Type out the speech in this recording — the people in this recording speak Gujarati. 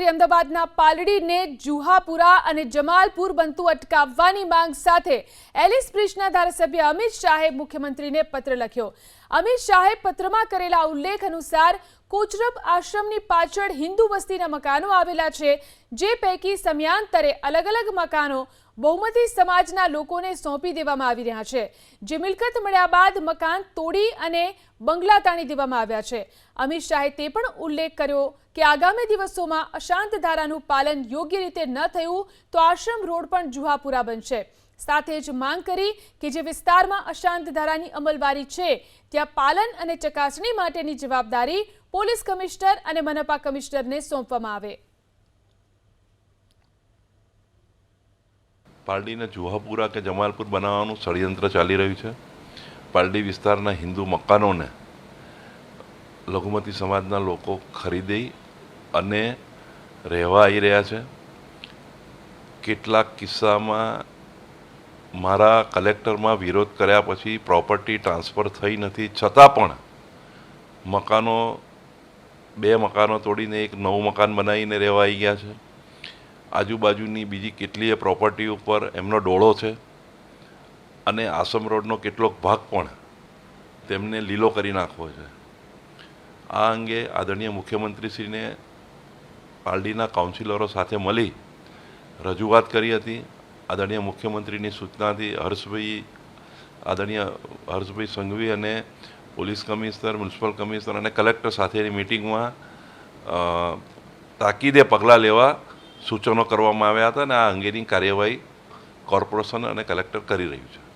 કરી અમદાવાદના પાલડીને જુહાપુરા અને જમાલપુર બનતું અટકાવવાની માંગ સાથે એલિસ બ્રિજના ધારાસભ્ય અમિત શાહે મુખ્યમંત્રીને પત્ર લખ્યો. અમિત શાહે પત્રમાં કરેલા ઉલ્લેખ અનુસાર કોચરબ આશ્રમની પાછળ હિન્દુ વસ્તીના મકાનો આવેલા છે, જે પૈકી સમયાંતરે અલગ અલગ મકાનો બહુમતી સમાજના લોકોને સોંપી દેવામાં આવી રહ્યા છે, જે મિલકત મળ્યા બાદ મકાન તોડી અને બંગલા તાણી દેવામાં આવ્યા છે. અમિત શાહે તે પણ ઉલ્લેખ કર્યો કે આગામી દિવસોમાં અશાંત ધારાનું પાલન યોગ્ય રીતે ન થયું તો આશ્રમ રોડ પણ જુહાપુરા બનશે. સાથે જ માંગ કરી કે જે વિસ્તારમાં અશાંત ધારાની અમલવારી છે, ત્યાં પાલન અને ચકાસણી માટેની જવાબદારી પોલીસ કમિશનર અને મનપા કમિશનરને સોંપવામાં આવે. પારડીને જુહાપુરા કે જમાલપુર બનાવવાનું ષડયંત્ર ચાલી રહ્યું છે. પારડી વિસ્તારના હિન્દુ મકાનોને લઘુમતી સમાજના લોકો ખરીદી અને રહેવા આવી રહ્યા છે. કેટલાક કિસ્સામાં મારા કલેક્ટરમાં વિરોધ કર્યા પછી પ્રોપર્ટી ટ્રાન્સફર થઈ નથી, છતાં પણ મકાનો, બે મકાનો તોડીને એક નવું મકાન બનાવીને રહેવા આવી ગયા છે. આજુબાજુની બીજી કેટલીય પ્રોપર્ટી ઉપર એમનો ડોળો છે અને આસમ રોડનો કેટલોક ભાગ પણ તેમને લીલો કરી નાખવો છે. આ અંગે આદરણીય મુખ્યમંત્રીશ્રીને પાલડીના કાઉન્સિલરો સાથે મળી રજૂઆત કરી હતી. આદરણીય મુખ્યમંત્રીની સૂચનાથી હર્ષભાઈ, આદરણીય હર્ષભાઈ સંઘવી અને પોલીસ કમિશનર, મ્યુનિસિપલ કમિશનર અને કલેક્ટર સાથેની મિટિંગમાં તાકીદે પગલાં લેવા સૂચનો કરવામાં આવ્યા હતા અને આ અંગેની કાર્યવાહી કોર્પોરેશન અને કલેક્ટર કરી રહ્યું છે.